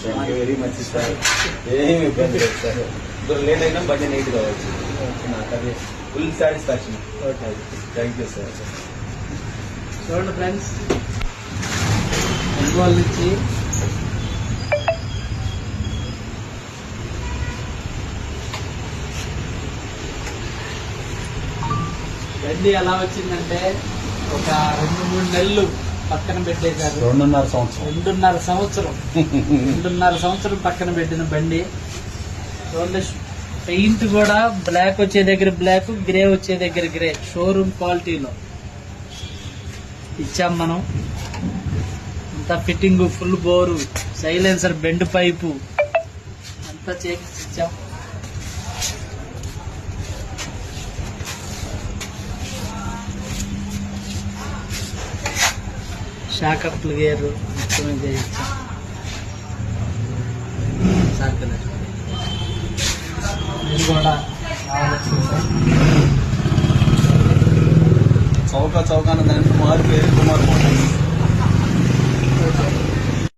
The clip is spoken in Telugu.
Thank you very much sir ఏమి ఇబ్బంది లేదు సార్ ఇప్పుడు లేట్ అయినా బండి నీట్గా వచ్చింది నాకు అది. Full satisfaction okay. Thank you sir చూడండి ఫ్రెండ్స్ ఒంగోలు నుంచి బండి ఎలా వచ్చిందంటే ఒక రెండు మూడు నెలలు పక్కన పెట్టేశారు. రెండున్నర సంవత్సరం. రెండున్నర సంవత్సరం. రెండున్నర సంవత్సరం పక్కన పెట్టిన బండి. చూడండి పెయింట్ కూడా బ్లాక్ వచ్చే దగ్గర బ్లాక్ గ్రే వచ్చే దగ్గర గ్రే. షోరూమ్ క్వాలిటీలో. ఇచ్చాం మనం. అంతా fitting full bore silencer bend pipe. అంతా చేసి ఇచ్చాం. షాకప్లు గేరు మొత్తం ఇదే సర్కిల్ ఇది కూడా చౌక చౌకాన దాని కుమార్ పేరు కుమార్ మోటార్స్